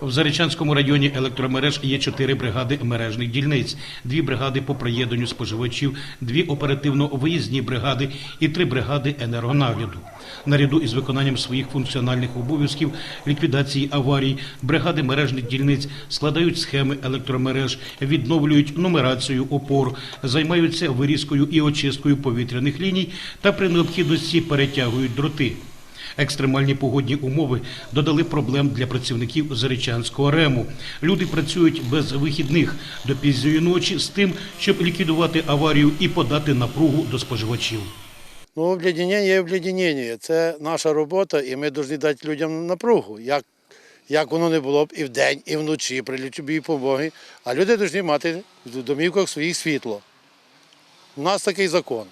В Заречанському районі електромереж є чотири бригади мережних дільниць, дві бригади по приєднанню споживачів, дві оперативно-виїзні бригади і три бригади енергонагляду. Наряду із виконанням своїх функціональних обов'язків ліквідації аварій, бригади мережних дільниць складають схеми електромереж, відновлюють нумерацію опор, займаються вирізкою і очисткою повітряних ліній та при необхідності перетягують дроти. Екстремальні погодні умови додали проблем для працівників Заречанського рему. Люди працюють без вихідних до пізньої ночі з тим, щоб ліквідувати аварію і подати напругу до споживачів. Ну, обледенення є обледенення. Це наша робота, і ми повинні дати людям напругу. Як, як воно не було б і вдень, і вночі при любій помоги. А люди повинні мати в домівках своїх світло. У нас такий закон.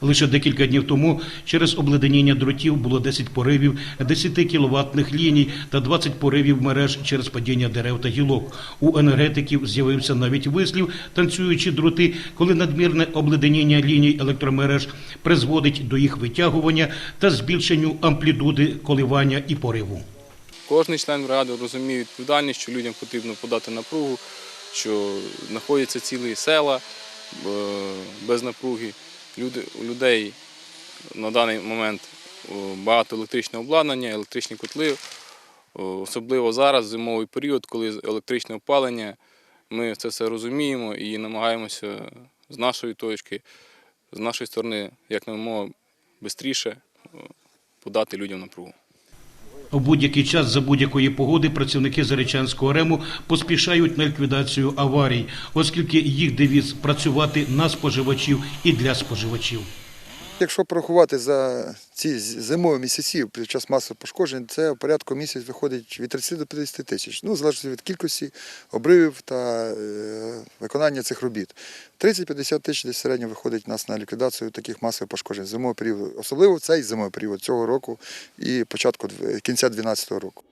Лише декілька днів тому через обледеніння дротів було 10 поривів 10 кіловатних ліній та 20 поривів мереж через падіння дерев та гілок. У енергетиків з'явився навіть вислів танцюючі дроти, коли надмірне обледеніння ліній електромереж призводить до їх витягування та збільшенню амплітуди коливання і пориву. Кожний член ради розуміє відповідальність, що людям потрібно подати напругу, що знаходяться цілі села е, без напруги. Люди, у людей на даний момент багато електричного обладнання, електричні котли. Особливо зараз, зимовий період, коли електричне опалення, ми це все розуміємо і намагаємося з нашої точки, з нашої сторони, як намога швидше подати людям напругу. У будь-який час за будь-якої погоди працівники Заречанського рему поспішають на ліквідацію аварій, оскільки їх девіз працювати на споживачів і для споживачів. Якщо порахувати за ці зимові місяці під час масових пошкоджень, це порядку місяць виходить від 30 до 50 тисяч. Ну, залежно від кількості обривів та е, виконання цих робіт. 30-50 тисяч десь середньо виходить нас на ліквідацію таких масових пошкоджень зимовий період, особливо цей зимовий період цього року і початку кінця 2012 року.